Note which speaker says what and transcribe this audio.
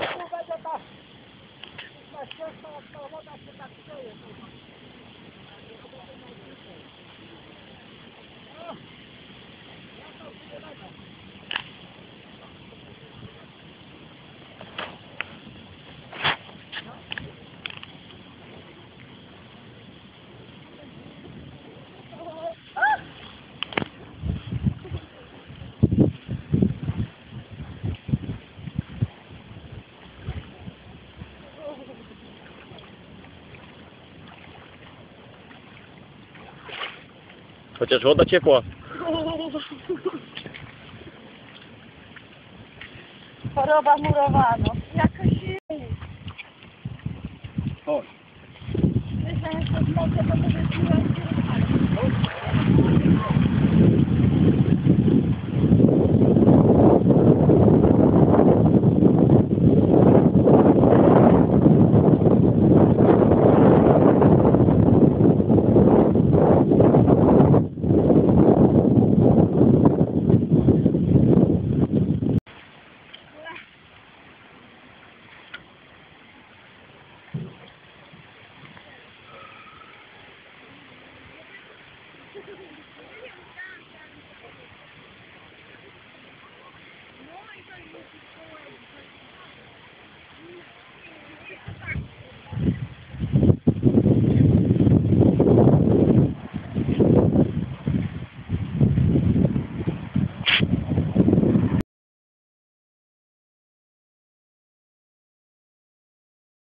Speaker 1: Kurwa, to ta... Ta ścieżka od kołota się tak dzieje, kurwa.
Speaker 2: Chociaż woda ciepła.
Speaker 1: Choroba murowano. Jakaś
Speaker 2: Chodź.
Speaker 1: Myślałem, że to wypiłem. More than you can